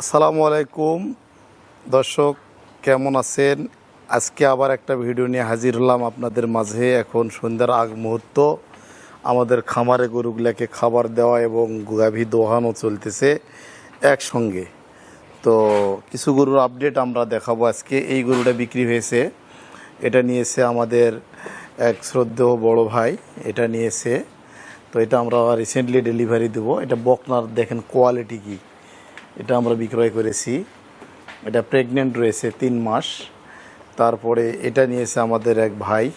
আসসালামু আলাইকুম। দর্শক, কেমন আছেন? আজকে আবার একটা ভিডিও নিয়ে হাজির হলাম আপনাদের মাঝে। এখন সন্ধ্যার আগ মুহূর্ত। আমাদের খামারে গরুগুলাকে খাবার দেওয়া এবং গাভী দোহানো চলতেছে একসঙ্গে। তো কিছু গরুর আপডেট আমরা দেখাবো আজকে। এই গরুটা বিক্রি হয়েছে। এটা নিয়েছে আমাদের এক শ্রদ্ধেয় বড় ভাই। এটা নিয়েছে। তো এটা আমরা রিসেন্টলি ডেলিভারি দেবো। এটা বকনার দেখেন কোয়ালিটি কী। এটা আমরা বিক্রয় করেছি। এটা প্রেগনেন্ট রয়েছে তিন মাস। তারপরে এটা নিয়েছে আমাদের এক ভাই,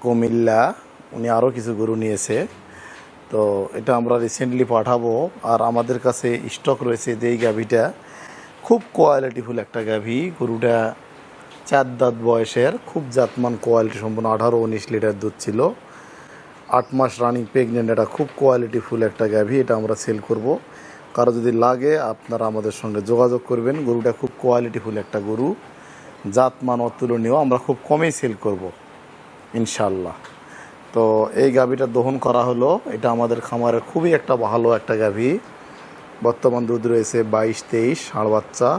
কুমিল্লা। উনি আরও কিছু গরু নিয়েছে। তো এটা আমরা রিসেন্টলি পাঠাবো। আর আমাদের কাছে স্টক রয়েছে যে এই গাভীটা। খুব কোয়ালিটিফুল একটা গাভী। গরুটা চার দাঁত বয়সের, খুব জাতমান কোয়ালিটি সম্পূর্ণ আঠারো উনিশ লিটার দুধ ছিল। আট মাস রানিং প্রেগনেন্ট এটা খুব কোয়ালিটিফুল একটা গাভী। এটা আমরা সেল করব। কারও যদি লাগে, আপনারা আমাদের সঙ্গে যোগাযোগ করবেন। গরুটা খুব কোয়ালিটিফুল একটা গরু। জাতমান অতুলনীয়, আমরা খুব কমেই সেল করব ইনশাল্লাহ তো এই গাভীটা দহন করা হলো। এটা আমাদের খামারের খুবই একটা ভালো একটা গাভী। বর্তমান দুধ রয়েছে বাইশ, তেইশ, ষাঁড় বাচ্চা,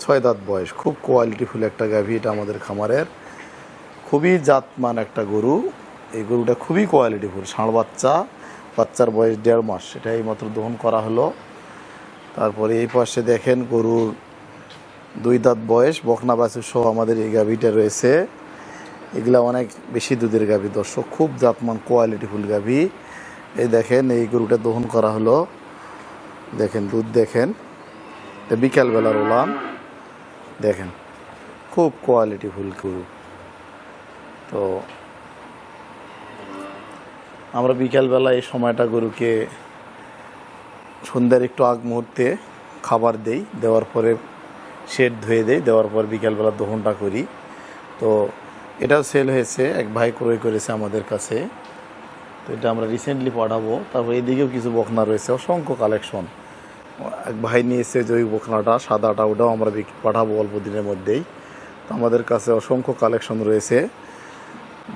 ছয় দাঁত বয়স। খুব কোয়ালিটিফুল একটা গাভী এটা আমাদের খামারের। খুবই জাতমান একটা গরু। এই গরুটা খুবই কোয়ালিটিফুল ষাঁড় বাচ্চা, বাচ্চার বয়স দেড় মাস। এটা এইমাত্র দহন করা হলো। তারপরে এই পাশে দেখেন গরুর দুই দাঁত বয়স, বকনা বাছুর সহ আমাদের এই গাভীটা রয়েছে। এগুলা অনেক বেশি দুধের গাভী, দর্শক, খুব জাতমান কোয়ালিটিফুল গাভী। এই দেখেন, এই গরুটা দহন করা হলো। দেখেন, দুধ দেখেন। বিকালবেলার ওলাম। দেখেন, খুব কোয়ালিটিফুল গরু। তো আমরা বিকালবেলা এই সময়টা গরুকে সন্ধ্যার একটু আগ মুহূর্তে খাবার দেই, দেওয়ার পরে শেড ধুয়ে দেই, দেওয়ার পর বিকালবেলা দহনটা করি। তো এটাও সেল হয়েছে, এক ভাই ক্রয় করেছে আমাদের কাছে। তো এটা আমরা রিসেন্টলি পাঠাবো। তারপর এদিকেও কিছু বকনা রয়েছে, অসংখ্য কালেকশন এক ভাই নিয়েছে যে ওই বকনাটা, সাদাটা, ওটাও আমরা পাঠাবো অল্প দিনের মধ্যেই। তো আমাদের কাছে অসংখ্য কালেকশন রয়েছে।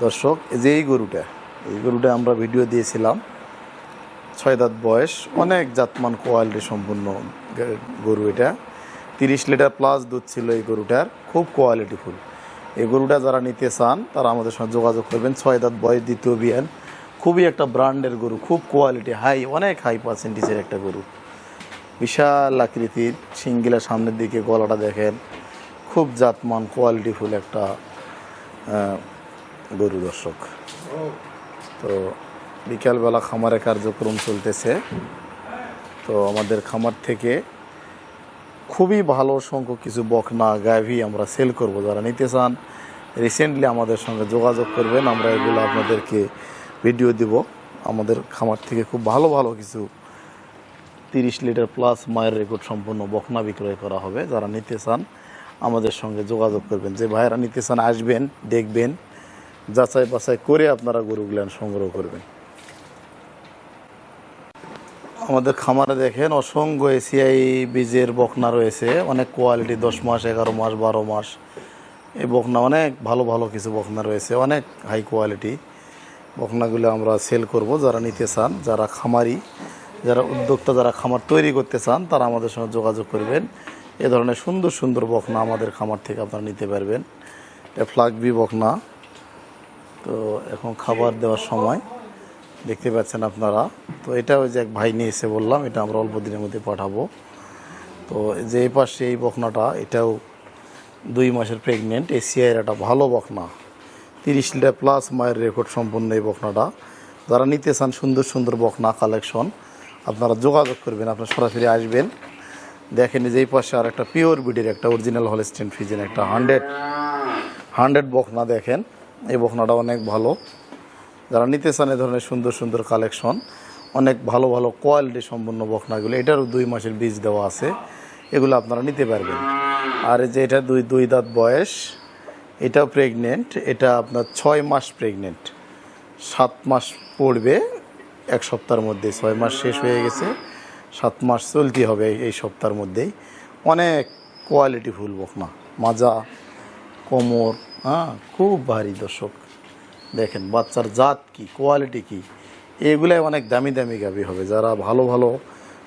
দর্শক যে এই গরুটা এই গরুটা আমরা ভিডিও দিয়েছিলাম। ছয় দাঁত বয়স, অনেক জাতমান কোয়ালিটি সম্পূর্ণ গরু এটা। তিরিশ লিটার প্লাস দুধ ছিল এই গরুটার, খুব কোয়ালিটিফুল এই গরুটা যারা নিতে চান, তারা আমাদের সঙ্গে যোগাযোগ করবেন, ছয় দাঁত বয়স দ্বিতীয় বিয়ান। খুবই একটা ব্র্যান্ডের গরু, খুব কোয়ালিটি হাই অনেক হাই পার্সেন্টেজের একটা গরু। বিশাল আকৃতির, সিঙ্গিলা সামনের দিকে গলাটা দেখেন, খুব জাতমান কোয়ালিটিফুল একটা গরু দর্শক। তো বিকালবেলা খামারে কার্যক্রম চলতেছে। তো আমাদের খামার থেকে খুবই ভালো সংখ্যক কিছু বকনা, গাভী আমরা সেল করব। যারা নিতে চান রিসেন্টলি আমাদের সঙ্গে যোগাযোগ করবেন, আমরা এগুলো আপনাদেরকে ভিডিও দিব। আমাদের খামার থেকে খুব ভালো ভালো কিছু তিরিশ লিটার প্লাস মায়ের রেকর্ড সম্পূর্ণ বকনা বিক্রয় করা হবে। যারা নিতে চান, আমাদের সঙ্গে যোগাযোগ করবেন। যে ভাইয়েরা নিতে চান, আসবেন, দেখবেন যাচাই বাছাই করে আপনারা গরুগুলান সংগ্রহ করবেন। আমাদের খামারে দেখেন অসংখ্য এসিআই বীজের বকনা রয়েছে। অনেক কোয়ালিটি দশ মাস, এগারো মাস, বারো মাস। এই বকনা অনেক ভালো ভালো কিছু বকনা রয়েছে। অনেক হাই কোয়ালিটি বকনাগুলো আমরা সেল করব। যারা নিতে চান, যারা খামারি, যারা উদ্যোক্তা, যারা খামার তৈরি করতে চান, তারা আমাদের সঙ্গে যোগাযোগ করবেন। এ ধরনের সুন্দর সুন্দর বকনা আমাদের খামার থেকে আপনারা নিতে পারবেন। এটা ফ্লাগবি বকনা। তো এখন খাবার দেওয়ার সময় দেখতে পাচ্ছেন আপনারা। তো এটা ওই যে এক ভাই নিয়ে এসে বললাম, এটা আমরা অল্প দিনের মধ্যে পাঠাবো। তো যে পাশে এই বকনাটা, এটাও দুই মাসের প্রেগনেন্ট এশিয়ার একটা ভালো বকনা। তিরিশ লিটার প্লাস মায়ের রেকর্ড সম্পন্ন এই বকনাটা। যারা নিতে চান সুন্দর সুন্দর বকনা কালেকশন আপনারা যোগাযোগ করবেন, আপনারা সরাসরি আসবেন। দেখেন যে এই পাশে আর একটা পিওর বিডের একটা অরিজিনাল হলস্টেন ফিজেন একটা হান্ড্রেড হান্ড্রেড বকনা দেখেন। এই বকনাটা অনেক ভালো। যারা নিতে চান এ ধরনের সুন্দর সুন্দর কালেকশন, অনেক ভালো ভালো কোয়ালিটি সম্পন্ন বকনাগুলো, এটারও দুই মাসের বীজ দেওয়া আছে, এগুলো আপনারা নিতে পারবেন। আর যে এটা দুই দুই দাঁত বয়স, এটাও প্রেগনেন্ট এটা আপনার ছয় মাস প্রেগনেন্ট সাত মাস পড়বে, এক সপ্তাহের মধ্যে, ছয় মাস শেষ হয়ে গেছে, সাত মাস চলতে হবে এই সপ্তাহের মধ্যেই। অনেক কোয়ালিটি ফুল বকনা, মাজা, কোমর হ্যাঁ খুব ভারী দর্শক। দেখেন, বাচ্চার জাত কি কোয়ালিটি কি, এগুলাই অনেক দামি দামি গাবি হবে। যারা ভালো ভালো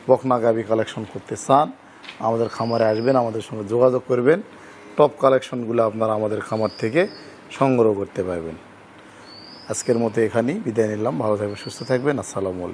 বকনা গাবি কালেকশন করতে চান, আমাদের খামারে আসবেন, আমাদের সঙ্গে যোগাযোগ করবেন। টপ কালেকশনগুলো আপনারা আমাদের খামার থেকে সংগ্রহ করতে পারবেন। আজকের মতো এখানেই বিদায় নিলাম। ভালো থাকবেন, সুস্থ থাকবেন। আসসালামু আলাইকুম।